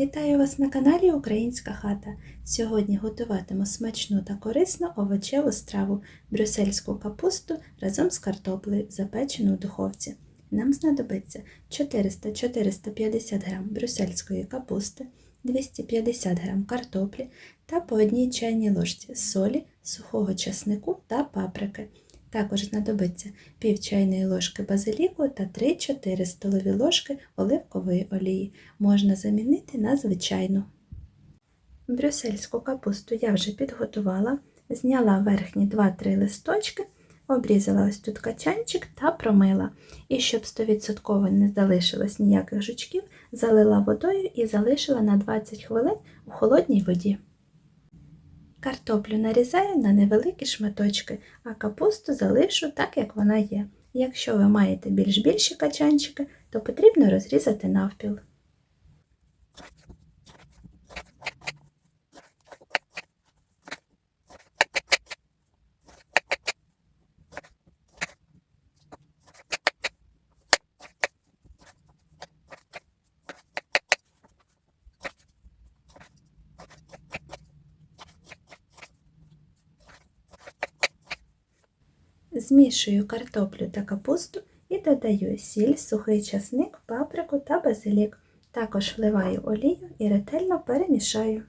Вітаю вас на каналі Українська хата. Сьогодні готуватиму смачну та корисну овочеву страву брюссельську капусту разом з картоплею, запечену в духовці. Нам знадобиться 400-450 г брюссельської капусти, 250 г картоплі та по одній чайній ложці солі, сухого часнику та паприки. Також знадобиться пів чайної ложки базиліку та 3-4 столові ложки оливкової олії. Можна замінити на звичайну. Брюссельську капусту я вже підготувала, зняла верхні 2-3 листочки, обрізала ось тут качанчик та промила. І щоб 100% не залишилось ніяких жучків, залила водою і залишила на 20 хвилин у холодній воді. Картоплю нарізаю на невеликі шматочки, а капусту залишу так, як вона є. Якщо ви маєте більш більші качанчики, то потрібно розрізати навпіл. Змішую картоплю та капусту і додаю сіль, сухий часник, паприку та базилік. Також вливаю олію і ретельно перемішаю.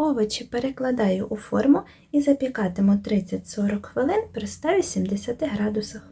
Овочі перекладаю у форму і запікатиму 30-40 хвилин при 180 градусах.